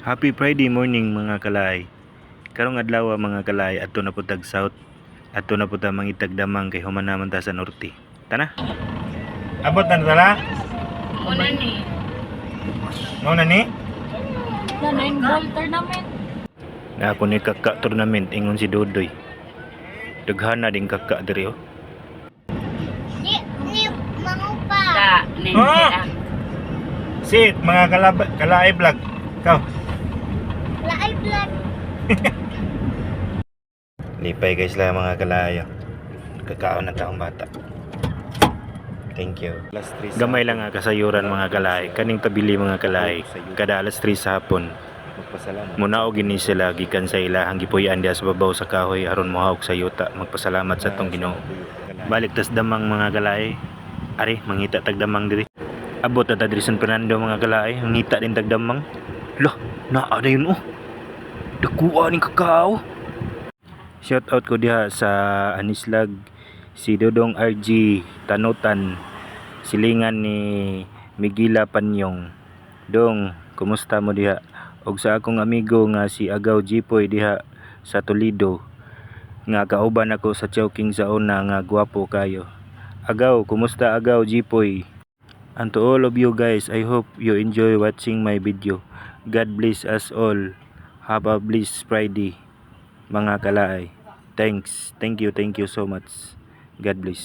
Happy Friday morning mga kalay. Karong adlaw mga kalay adto na putag south. Adto na puta mangitag damang kay human naman ta sa norte. Tana. Abot na tala? Una ni. No na ni? Na nine ball tournament. Na ako ni kakak tournament ingon si Dodoy. Daghan na din kakak diri oh. Ni, ni, mangupa. Ta, nine Ah! Sit mga kalab kalay vlog. Kaw. Lipay guys lang mga kalayo. Kakaon ng taong bata. Thank you. Gamay lang nga kasayuran mga kalay. Kaning tabili mga kalay. Kada alas 3 sa hapon. Muna og gini sila gikan sa ilahang gipuy-an sa babaw sa kahoy aron mohawk sa yuta magpasalamat sa tong Ginoo. Balik tas damang mga kalay. Ari mangita tag damang diri. Abot na ta diri San Fernando mga kalay. Mangita din tag damang. Lah, naa na yun oh. Dakuha ning kakao. Shout out ko diha sa Anislag si Dodong RG Tanutan silingan ni Migila Panyong. Dong kumusta mo diha? Og sa akong amigo nga si Agaw Jipoy diha sa Toledo nga kauban ako sa Chowking sa nga gwapo kayo. Agaw kumusta Agaw Jipoy? And to all of you guys I hope you enjoy watching my video. God bless us all have a blessed Friday mga kalaay. Thanks. Thank you. Thank you so much. God bless.